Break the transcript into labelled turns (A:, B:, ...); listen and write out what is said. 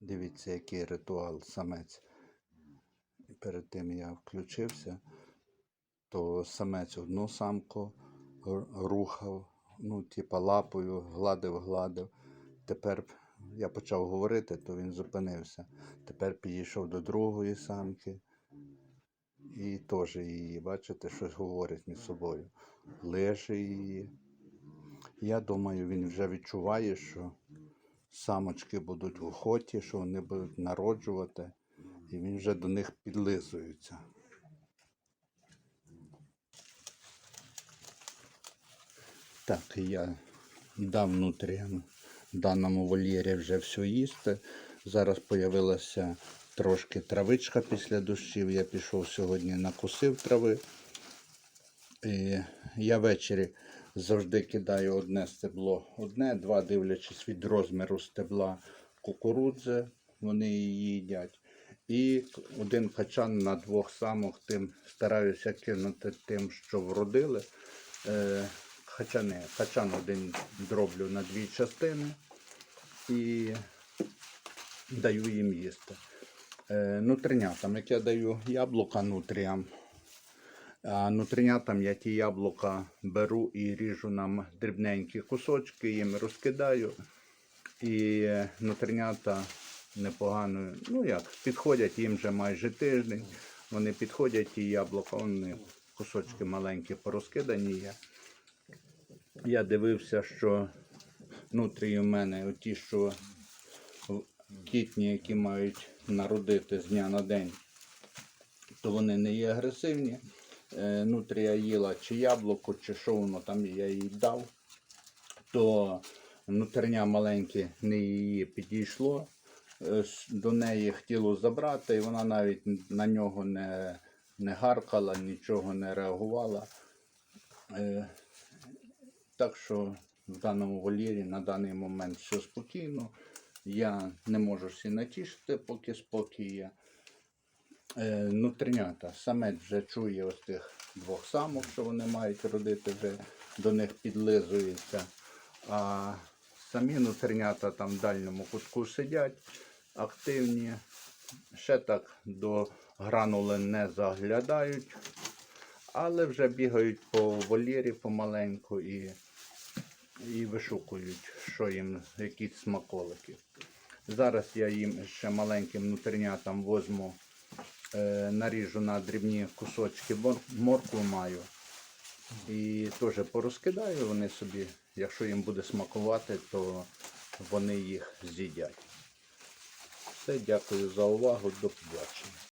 A: Дивіться, який ритуал самець. Перед тим я включився, то самець одну самку рухав, ну, типа лапою, гладив, гладив. Тепер я почав говорити, то він зупинився. Тепер підійшов до другої самки і теж її, бачите, щось говорить між собою. Лише її. Я думаю, він вже відчуває, що самочки будуть в охоті, що вони будуть народжувати, і він вже до них підлизується. Так, я дав внутрішньому даному вольєрі вже все їсти. Зараз появилася трошки травичка після дощів. Я пішов сьогодні накусив трави. І я ввечері завжди кидаю одне стебло, одне, два, дивлячись від розміру стебла кукурудзи, вони її їдять. І один качан на двох самок тим стараюся кинути тим, що вродили. Е, качани. Качан один дроблю на дві частини і даю їм їсти. Е, нутринятам, як я даю яблука нутріям, а я ті яблука беру і ріжу нам дрібненькі кусочки, їм розкидаю. І е, непогано, ну як, підходять їм вже майже тиждень. Вони підходять ті яблука, вони кусочки маленькі порозкидані є. Я дивився, що нутрії в мене ті, що кітні, які мають народити з дня на день, то вони не є агресивні. Е, Нутрія їла чи яблуко, чи що воно там я їй дав, то нутрення маленьке не її підійшло. Е, До неї хотіло забрати, і вона навіть на нього не, не гаркала, нічого не реагувала. Е, Так що в даному вольєрі на даний момент все спокійно. Я не можу всі натішити, поки спокій є. Е, нутринята. Самець вже чує ось тих двох самок, що вони мають родити, вже до них підлизується. А самі нутринята там в дальньому кутку сидять, активні. Ще так до гранули не заглядають, але вже бігають по вольєрі помаленьку і, і вишукують, що їм, якісь смаколики. Зараз я їм ще маленьким нутринятам возьму наріжу на дрібні кусочки мор- моркву маю. І теж порозкидаю вони собі. Якщо їм буде смакувати, то вони їх з'їдять. Все, дякую за увагу. До побачення.